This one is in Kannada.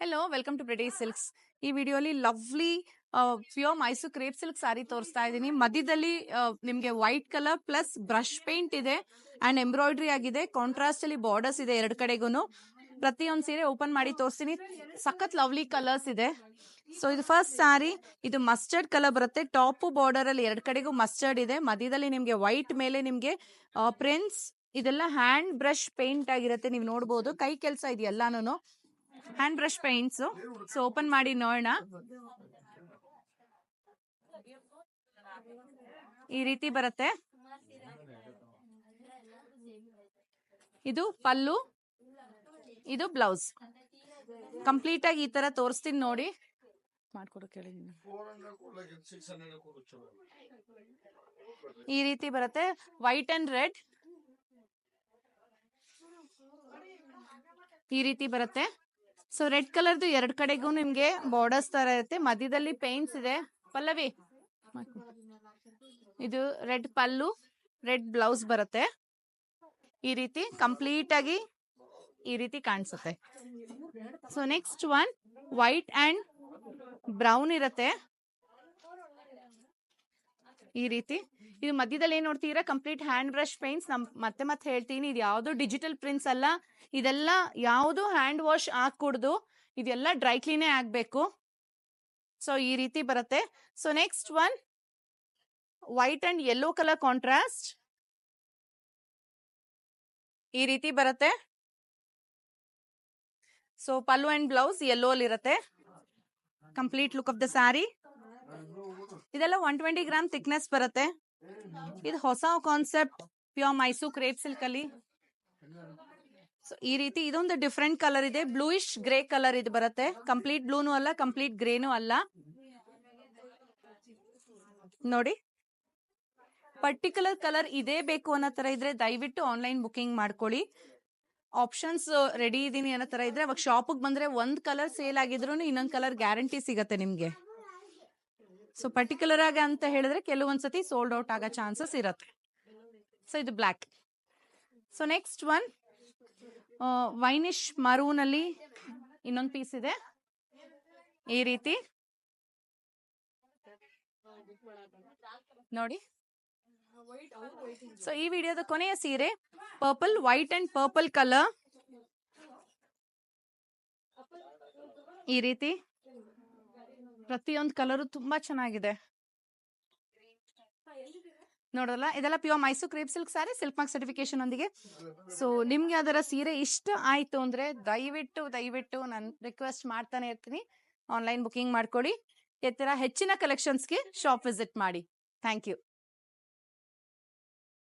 Hello welcome to British silks ಈ ವಿಡಿಯೋಲಿ lovely pure Mysore crepe silk sari ತೋರಿಸ್ತಾ ಇದ್ದೀನಿ. ಮಧ್ಯದಲ್ಲಿ ನಿಮಗೆ white colour plus brush paint ಇದೆ ಅಂಡ್ ಎಂಬ್ರಾಯ್ಡ್ರಿ ಆಗಿದೆ. ಕಾಂಟ್ರಾಸ್ಟ್ ಅಲ್ಲಿ ಬಾರ್ಡರ್ಸ್ ಇದೆ ಎರಡು ಕಡೆಗೂ ಪ್ರತಿಯೊಂದು ಸೀರೆ ಓಪನ್ ಮಾಡಿ ತೋರಿಸ್ತೀನಿ. ಸಖತ್ ಲವ್ಲಿ ಕಲರ್ಸ್ ಇದೆ. ಸೊ ಇದು ಫಸ್ಟ್ ಸಾರಿ ಇದು ಮಸ್ಟರ್ಡ್ ಕಲರ್ ಬರುತ್ತೆ. ಟಾಪ್ ಬಾರ್ಡರ್ ಅಲ್ಲಿ ಎರಡು ಕಡೆಗೂ ಮಸ್ಟರ್ಡ್ ಇದೆ. ಮಧ್ಯದಲ್ಲಿ ನಿಮಗೆ ವೈಟ್ ಮೇಲೆ ನಿಮಗೆ ಪ್ರಿಂಟ್ಸ್, ಇದೆಲ್ಲ ಹ್ಯಾಂಡ್ ಬ್ರಷ್ ಪೇಂಟ್ ಆಗಿರುತ್ತೆ. ನೀವು ನೋಡ್ಬೋದು. ಕೈ ಕೆಲಸ ಇದೆ ಎಲ್ಲಾನು hand brush paints so open ಮಾಡಿ ನೋಡೋಣ. ಈ ರೀತಿ ಬರುತ್ತೆ. ಇದು ಪಲ್ಲು. ಇದು ಬ್ಲೌಸ್. ಕಂಪ್ಲೀಟ್ ಆಗಿ ಈ ತರ ತೋರಿಸ್ತೀನಿ ನೋಡಿ. ಈ ರೀತಿ ಬರುತ್ತೆ. White and red. ಈ ರೀತಿ ಬರುತ್ತೆ. ಸೊ ರೆಡ್ ಕಲರ್ದು ಎರಡ್ ಕಡೆಗೂ ನಿಮ್ಗೆ ಬಾರ್ಡರ್ಸ್ ತರ ಇರುತ್ತೆ. ಮಧ್ಯದಲ್ಲಿ ಪೇಂಟ್ಸ್ ಇದೆ. ಪಲ್ಲವಿ. ಇದು ರೆಡ್ ಪಲ್ಲು ರೆಡ್ ಬ್ಲೌಸ್ ಬರುತ್ತೆ. ಈ ರೀತಿ ಕಂಪ್ಲೀಟ್ ಆಗಿ ಈ ರೀತಿ ಕಾಣಿಸುತ್ತೆ. So next one white and brown ಇರುತ್ತೆ. ಈ ರೀತಿ ಇದು ಮಧ್ಯದಲ್ಲಿ ಏನ್ ನೋಡ್ತೀರಾ ಕಂಪ್ಲೀಟ್ ಹ್ಯಾಂಡ್ ಬ್ರಷ್ ಪೇಂಟ್ಸ್ ನಮ್ ಮತ್ತೆ ಮತ್ತೆ ಹೇಳ್ತೀನಿ, ಇದು ಯಾವ್ದು ಡಿಜಿಟಲ್ ಪ್ರಿಂಟ್ಸ್ ಅಲ್ಲ. ಇದೆಲ್ಲ ಯಾವುದು ಹ್ಯಾಂಡ್ ವಾಶ್ ಹಾಕೂಡ್ದು ಇದೆಲ್ಲ ಡ್ರೈ ಕ್ಲೀನೇ ಆಗ್ಬೇಕು. ಸೊ ಈ ರೀತಿ ಬರುತ್ತೆ. So next one white and yellow colour contrast ಈ ರೀತಿ ಬರುತ್ತೆ. So pallu and blouse yellow ಅಲ್ಲಿ ಇರುತ್ತೆ. Complete look of the saree ಇದೆಲ್ಲ ಒನ್ ಟ್ವೆಂಟಿ ಗ್ರಾಮ್ ಥಿಕ್ನೆಸ್ ಬರುತ್ತೆ. ಇದು ಹೊಸ concept pure Mysore crepe silk ಅಲ್ಲಿ. ಸೊ ಈ ರೀತಿ ಇದೊಂದು ಡಿಫ್ರೆಂಟ್ ಕಲರ್ ಇದೆ. ಬ್ಲೂಯಿಶ್ ಗ್ರೇ ಕಲರ್ ಇದು ಬರುತ್ತೆ. ಕಂಪ್ಲೀಟ್ ಬ್ಲೂನು ಅಲ್ಲ ಕಂಪ್ಲೀಟ್ ಗ್ರೇನು ಅಲ್ಲ. ನೋಡಿ. ಪರ್ಟಿಕ್ಯುಲರ್ ಕಲರ್ ಇದೇ ಬೇಕು ಅನ್ನೋ ತರ ಇದ್ರೆ ದಯವಿಟ್ಟು ಆನ್ಲೈನ್ ಬುಕಿಂಗ್ ಮಾಡ್ಕೊಳ್ಳಿ. ಆಪ್ಷನ್ಸ್ ರೆಡಿ ಇದೀನಿ ಅನ್ನೋ ತರ ಇದ್ರೆ ಅವಾಗ ಶಾಪಿಗೆ ಬಂದ್ರೆ ಒಂದ್ ಕಲರ್ ಸೇಲ್ ಆಗಿದ್ರು ಇನ್ನೊಂದ್ ಕಲರ್ ಗ್ಯಾರಂಟಿ ಸಿಗತ್ತೆ ನಿಮ್ಗೆ. ಸೊ ಪರ್ಟಿಕ್ಯುಲರ್ ಆಗಿ ಅಂತ ಹೇಳಿದ್ರೆ ಕೆಲವೊಂದ್ಸತಿ ಸೋಲ್ಡ್ ಔಟ್ ಆಗೋ ಚಾನ್ಸಸ್ ಇರುತ್ತೆ. ಸೊ ಇದು black so next one winish maroon ಅಲ್ಲಿ ಇನ್ನೊಂದು ಪೀಸ್ ಇದೆ. ಈ ರೀತಿ. ನೋಡಿ. ಸೊ ಈ ವಿಡಿಯೋದ ಕೊನೆಯ ಸೀರೆ purple white and purple colour ಈ ರೀತಿ. ಪ್ರತಿಯೊಂದು ಕಲರು ತುಂಬಾ ಚೆನ್ನಾಗಿದೆ. ನೋಡೋಲ್ಲ ಇದೆಲ್ಲ pure Mysore crepe silk sari silk mark certification ಒಂದಿಗೆ ಸೊ ನಿಮ್ಗೆ ಅದರ ಸೀರೆ ಇಷ್ಟ ಆಯ್ತು ಅಂದ್ರೆ ದಯವಿಟ್ಟು ದಯವಿಟ್ಟು ನಾನು ರಿಕ್ವೆಸ್ಟ್ ಮಾಡ್ತಾನೆ ಇರ್ತೀನಿ. ಆನ್ಲೈನ್ ಬುಕಿಂಗ್ ಮಾಡ್ಕೊಳ್ಳಿ. ಈ ತರ ಹೆಚ್ಚಿನ ಕಲೆಕ್ಷನ್ಸ್ಗೆ ಶಾಪ್ ವಿಸಿಟ್ ಮಾಡಿ. Thank you